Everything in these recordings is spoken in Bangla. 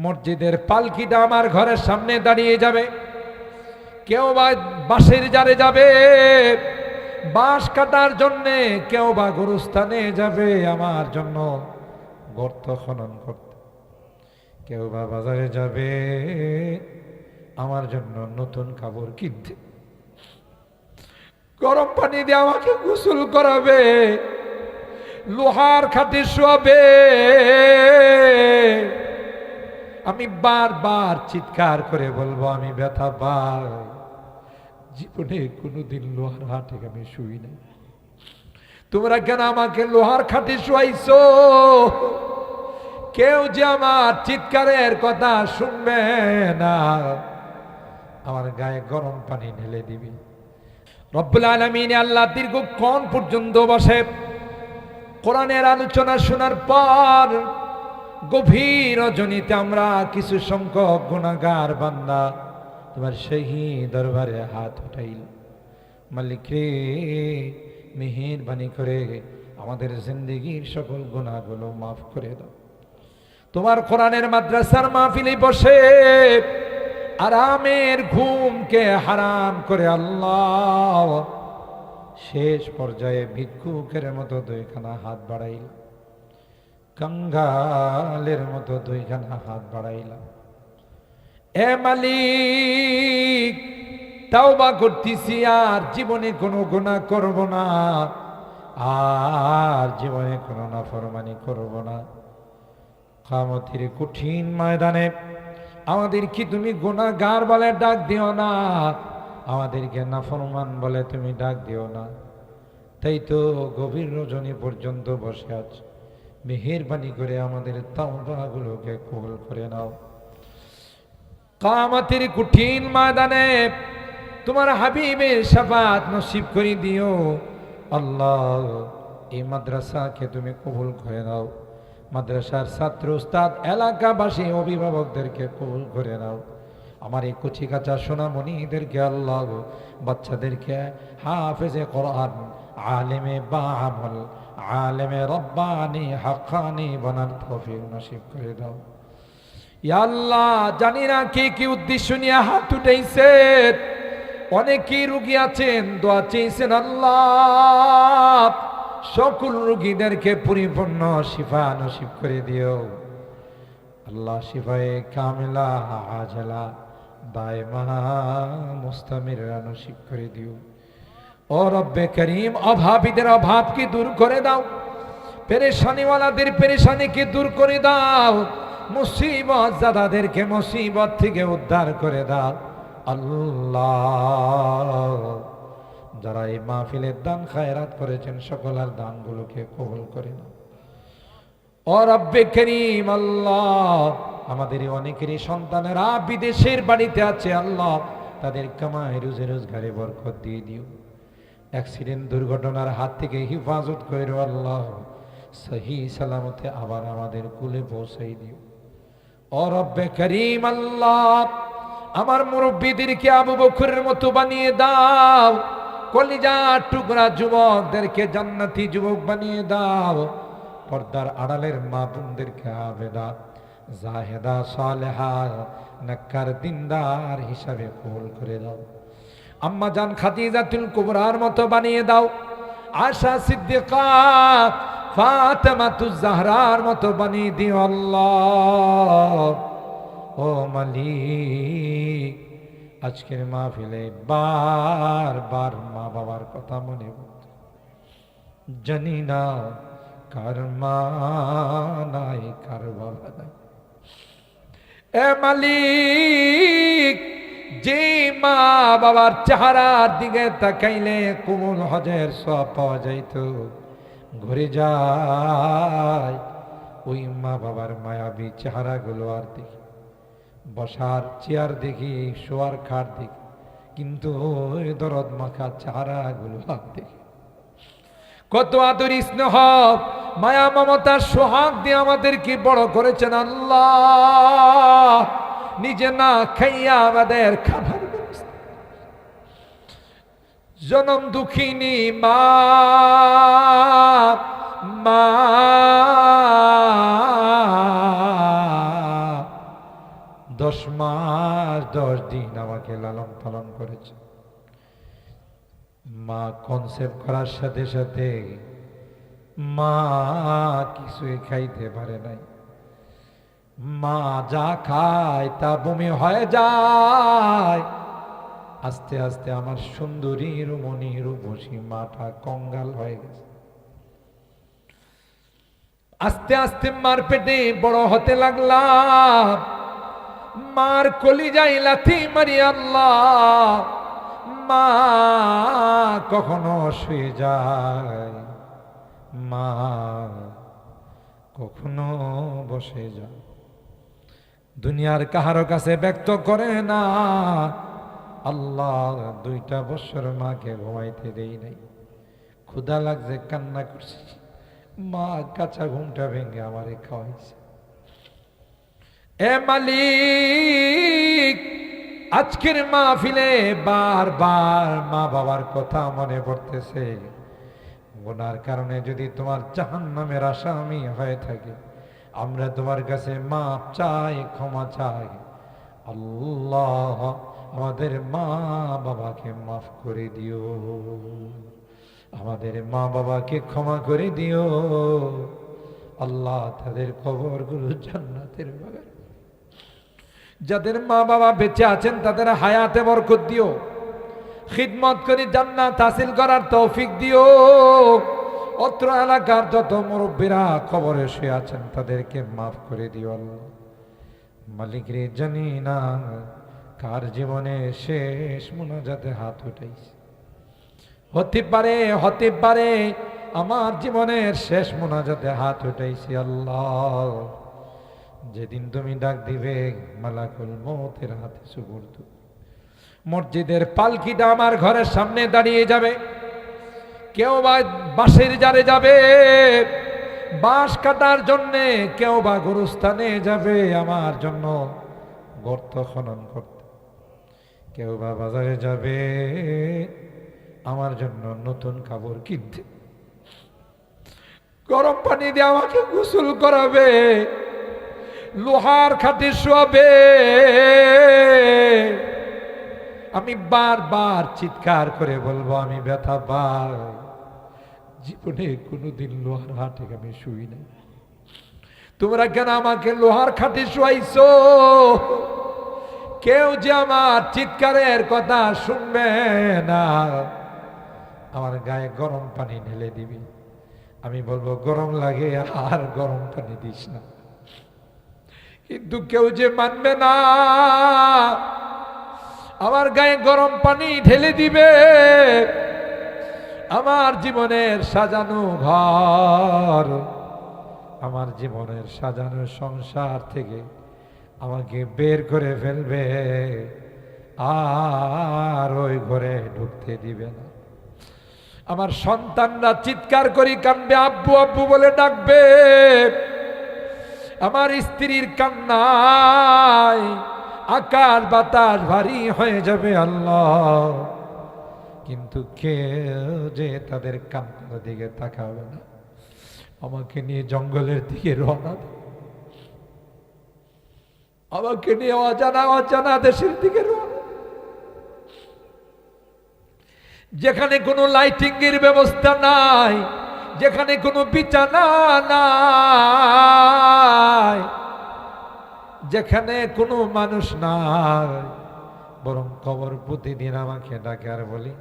মসজিদের পালকিটা আমার ঘরের সামনে দাঁড়িয়ে যাবে। কেউ বা বাঁশের জারে যাবে, বাঁশ কাটার জন্যে কেউ বা গরুস্থানে যাবে আমার জন্য গর্ত খনন করতে। কেউ বা বাজারে যাবে, আমার জন্য নতুন কাপড় কিনতে। গরম পানি দিয়ে আমাকে গোসল করাবে, লোহার খাটে শোয়াবে। আমি বারবার চিৎকার করে বলব, আমি ব্যথা পাই। জীবনে কোনোদিন লোহার হাটে আমি শুই নাই তোমরা কেন আমাকে লোহার খাটে শুয়াইছো? কেউ যে আমার চিৎকারের কথা শুনবে না। আমার গায়ে গরম পানি ঢেলে দিবি। রব্বুল আলমিন আল্লাহ দীর্ঘক্ষণ পর্যন্ত বসে। কোরআনের আলোচনা শোনার পর গভীর রজনীতে আমরা কিছু সংখ্যক গুণাগার বান্দা। তোমার সেই দরবারে হাত উঠাইল। মালিক রে, মেহেরবানি করে আমাদের জিন্দগির সকল গুণাগুলো মাফ করে দাও। তোমার কোরআনের মাদ্রাসার মাহফিলে বসে আরামের ঘুমকে হারাম করে আল্লাহ শেষ পর্যায়ে ভিক্ষুকের মতো দুইখানা হাত বাড়াইল। কঙ্গালের মতো দুইখানা হাত বাড়াইলাম। এ মালিক, তাওবা করতেছি আর জীবনে কোনো গুণা করব না। আর জীবনে কোনো না নাফরমানি করব না। কামতির কঠিন ময়দানে আমাদের কি তুমি গুণাগার বলে ডাক দিও না। আমাদেরকে নাফরমান বলে তুমি ডাক দিও না। তাই তো গভীর রজনী পর্যন্ত বসে আছো। মেহেরবানি করে আমাদের তাওবাগুলোকে কবুল করে নাও। কামাতের কঠিন ময়দানে তোমার হাবিবের সাফাত নসিব করে দিও। আল্লাহ, এই মাদ্রাসাকে তুমি কবুল করে নাও। মাদ্রাসার ছাত্র উস্তাদ, এলাকাবাসী, অভিভাবকদেরকে কবুল করে নাও। আমার এই কচি কাঁচা সোনামণিদেরকে আল্লাহ, বাচ্চাদেরকে হাফেজে কোরআন আলেমে বামল, আলেমে রব্বানি হাক্কানি বানার তৌফিক নসিব করে দাও। আল্লাহ, জানি না কে কি উদ্দেশ্য নিয়ে হাত উঠাইছে। অনেকেই রুগী আছেন, দোয়া চেয়েছেন আল্লাহ, সকল রুগীদেরকে পরিপূর্ণ শিফা নসিব করে দিও। আল্লাহ শিফায়ে কামিলা, আজলা, দায়মা মুস্তামিরা নসিব করে দিও। ও রব্বে করিম, অভাবীদের অভাবকে দূর করে দাও? পেরেশানিওয়ালাদের পেরেশানিকে দূর করে দাও? মুসিবত জাদাদেরকে মুসিবত থেকে উদ্ধার করে দাও। আল্লাহ, যারা এই মাহফিলের দান খায়রাত করেছেন, সকলের দানগুলোকে কবুল করে নাও। ও করিম, আল্লাহ, আমাদের অনেকেরই সন্তানেরা বিদেশের বাড়িতে আছে, আল্লাহ, তাদের কামাই রুজে রোজগারে বরকত দিয়ে দিও। অ্যাক্সিডেন্ট দুর্ঘটনার হাত থেকে হিফাজত করো আল্লাহ। সহি সালামতে আবার আমাদের কুলে পৌঁছাই দিও। ও রব্বে করিম আল্লাহ, আমার মুরব্বীদেরকে আবু বকরের মতো বানিয়ে দাও। কলিজা টুকরা যুবকদেরকে জান্নাতি যুবক বানিয়ে দাও। পর্দার আড়ালের মা বোনদেরকে আবেদা, জাহেদা, সালেহা, নাক্কার, দিনদার হিসাবে কবুল করে দাও। আম্মা জান খাদিজাতুল কুবরার মতো বানিয়ে দাও। আশা সিদ্দিকা ফাতেমাতুজ জাহরার মতো বানিয়ে দিও আল্লাহ। ও মালিক, আজকের মাহফিলে বার বার মা বাবার কথা মনে পড়ত জানি না কার মা নাই, কার বাবা নাই। এ মালিক যে মা বাবার চেহারার দিকে তাকাইলে কোমল হজের সব পাওয়া যাইত। ঘুরে যায় ওই মা বাবার মায়াবী চেহারাগুলো আর দেখি। বসার চেয়ার দেখি, শোয়ার খাট দেখি, কিন্তু ওই দরদ মাখা চেহারাগুলো আর দেখি। কত আদর স্নেহ মায়া মমতার সোহাগ দিয়ে আমাদেরকে বড় করেছেন আল্লাহ। নিজে না খাইয়া আমাদের খাবার জনম দুঃখিনী মা মা। দশ মাস, দশ দিন আমাকে লালন পালন করেছে। মা কনসেপ্ট করার সাথে সাথে মা কিছুই খাইতে পারে নাই। মা যা খায় তা বমি হয়ে যায়। আস্তে আস্তে আমার সুন্দরী রুমণী রূপসী মাটা কঙ্গাল হয়ে গেছে। আস্তে আস্তে মার পেটে বড় হতে লাগলাম। মার কলি যাই লাথি মারি আল্লাহ। মা কখনো শুয়ে যায়। মা কখনো বসে যায়। দুনিয়ার কাহারো কাছে ব্যক্ত করে না। আল্লাহ দুইটা বছর মাকে ঘুমাইতে দেই নাই। ক্ষুধা লাগছে, কান্না করছি। মা কাঁচা ঘুমটা ভেঙে আমারে খাওয়াইছে। এ মালিক, আজকের মা মাহফিলে বারবার মা বাবার কথা মনে পড়তেছে। গোনার কারণে যদি তোমার জাহান নামের আসামি হয়ে থাকে আমরা তোমার কাছে মাপ চাই, ক্ষমা চাই। আল্লাহ আমাদের মা বাবাকে মাফ করে দিও। আমাদের মা বাবাকে ক্ষমা করে দিও। আল্লাহ তাদের কবরগুলো জান্নাতের বাগান। যাদের মা বাবা বেঁচে আছেন, তাদের হায়াতে বরকত দিও। খিদমত করে জান্নাত হাসিল করার তৌফিক দিও। অত্র এলাকার যত মুরব্বীরা খবরে শুয়ে আছেন, তাদেরকে মাফ করে দিও মালিক রে, জানি না কার জীবনে শেষ মোনাজাতে হাত উঠাইছে। হতে পারে হতে পারে আমার জীবনের শেষ মোনাজাতে হাত উঠাইছি আল্লাহ। যেদিন তুমি ডাক দিবে, মালাকুল মতের হাতে সুবর্দ মসজিদের পালকিটা আমার ঘরের সামনে দাঁড়িয়ে যাবে। কেউ বা বাঁশের জারে যাবে, বাঁশ কাটার জন্যে কেউ বা গুরুস্থানে যাবে আমার জন্য গর্ত খনন করতে। কেউ বা বাজারে যাবে, আমার জন্য নতুন কাপড় কিনতে। গরম পানি দিয়ে আমাকে গোসল করাবে, লোহার খাটে শোয়াবে। আমি বারবার চিৎকার করে বলব, আমি ব্যথা পাই। জীবনে কোনোদিন লোহার হাটে আমি শুই নাই। তোমরা কেন আমাকে লোহার খাটে শুয়াইছো? কেউ যে আমার চিৎকারের কথা শুনবে না। আমার গায়ে গরম পানি ঢেলে দিবি। আমি বলব, গরম লাগে আর গরম পানি দিস না। কিন্তু কেউ যে মানবে না আমার গায়ে গরম পানি ঢেলে দিবে। আমার জীবনের সাজানো ঘর, আমার জীবনের সাজানো সংসার থেকে আমাকে বের করে ফেলবে, আর ওই ঘরে ঢুকতে দিবে না। আমার সন্তানরা চিৎকার করি কানবে আব্বু আব্বু বলে ডাকবে। আমার স্ত্রীর কান্নায় আকাশ বাতাস ভারী হয়ে যাবে আল্লাহ। কিন্তু কেউ যে তাদের কান্নার দিকে তাকাবে না, আমাকে নিয়ে জঙ্গলের দিকে রওনা আমাকে নিয়ে অজানা অজানা দেশের দিকে যেখানে কোনো লাইটিং এর ব্যবস্থা নাই, যেখানে কোনো বিছানা নাই যেখানে কোনো মানুষ নাই। বরং কবর প্রতিদিন আমাকে ডাকে আর বলি,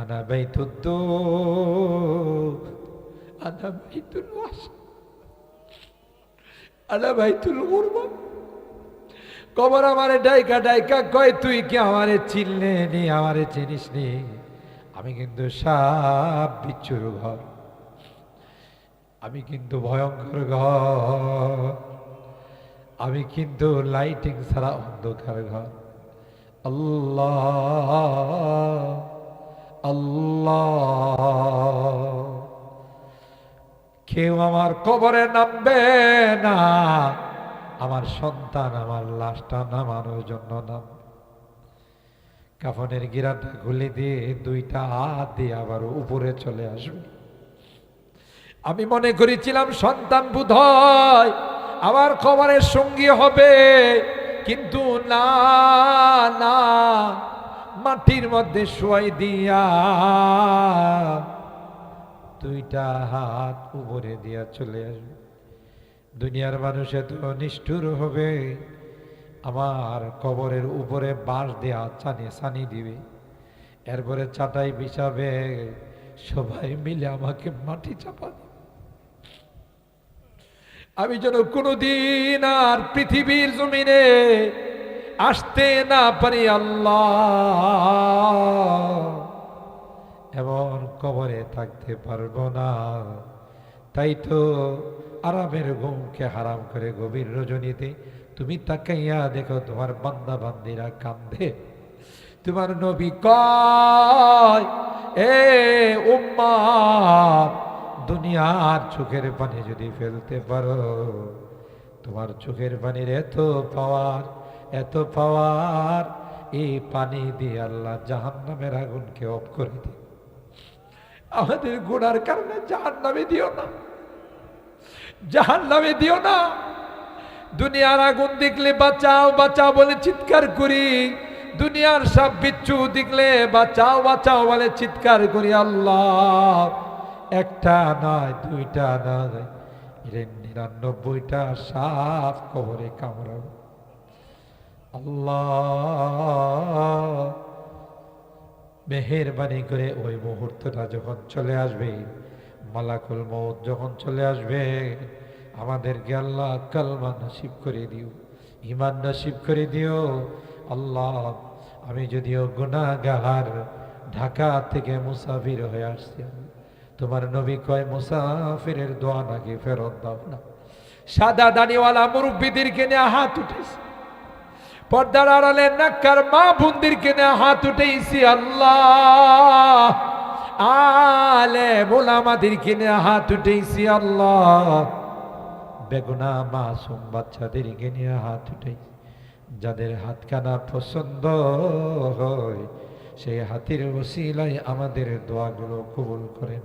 আনা বাইতুদ্দ আনা ওয়াস আনা বাইতুল গুরবা কবর আমারে ডাইকা ডাইকা কয়, তুই কি আমারে চিনলে নি, আমারে চিনিস নি? আমি কিন্তু সাপ বিচ্ছুর ঘর। আমি কিন্তু ভয়ঙ্কর ঘর। আমি কিন্তু লাইটিং ছাড়া অন্ধকার ঘর। আল্লাহ আল্লাহ। কেউ আমার কবরে নামবে না। আমার সন্তান, আমার লাশটা নামানোর জন্য নাম। কাফনের গিরাটা খুলে দিয়ে দুইটা হাত দিয়ে আবার উপরে চলে আসবে। আমি মনে করেছিলাম সন্তান বোধ হয় আমার খবরের সঙ্গী হবে। কিন্তু না না, মাটির মধ্যে শোয়াই দিয়া দুইটা হাত উপরে দিয়া চলে আসবে। দুনিয়ার মানুষ এত নিষ্ঠুর হবে, আমার কবরের উপরে বাঁশ দেয়া চানি সানি দিবে। এরপরে চাটাই বিছাবে সবাই মিলে আমাকে মাটি চাপা আমি যেন কোনোদিন আর পৃথিবীর জমিনে আসতে না পারি, আল্লাহ। এমন কবরে থাকতে পারব না। তাই তো আরামের ঘুমকে হারাম করে গভীর রজনীতে তুমি তাকাইয়া দেখো তোমার বান্দা বান্দিরা কান্দে তোমার নবী কয়, এ উম্মা দুনিয়ার চোখের পানি যদি ফেলতে পারো, তোমার চোখের পানির এত পাওয়ার এত পাওয়ার, এই পানি দিয়ে আল্লাহ জাহান নামের আগুনকে অফ করে দিই আমাদের গুণার কারণে জাহান নামে দিও না। জাহান নামে দিও না। দুনিয়ার আগুন দেখলে বাঁচাও বাঁচাও বলে চিৎকার করি। দুনিয়ার সব বিচ্ছু দেখলে বাঁচাও বাঁচাও বলে চিৎকার করি আল্লাহ। একটা নয়, দুইটা নয় নিরানব্বইটা সাপ কবরে কামড়াও। আল্লাহ, মেহেরবানি করে ওই মুহূর্তটা যখন চলে আসবে, মালাকুল মৌত যখন চলে আসবে, আমাদেরকে আল্লাহ কালমা নসিব করে দিও ইমান নসিব করে দিও। আল্লাহ, আমি যদিও গুনাগাহার ঢাকা থেকে মুসাফির হয়ে আসছি তোমার নবী কয়, মুসাফিরের দোয়া নাকি ফেরত দাও না। সাদা দাড়িওয়ালা মুরব্বীদেরকে নিয়ে হাত উঠেছে। পর্দার আড়ালে নাক্কার মা বুন্দিরকে নিয়ে হাত উঠেছি, আল্লাহ! আলে বোলামাদেরকে নিয়ে হাত উঠেছি, আল্লাহ! বেগুনা মাসুম বাচ্চাদেরকে নিয়ে হাত উঠেছি। যাদের হাতখানা পছন্দ হয়, সেই হাতির ওসিলায় আমাদের দোয়াগুলো কবুল করেন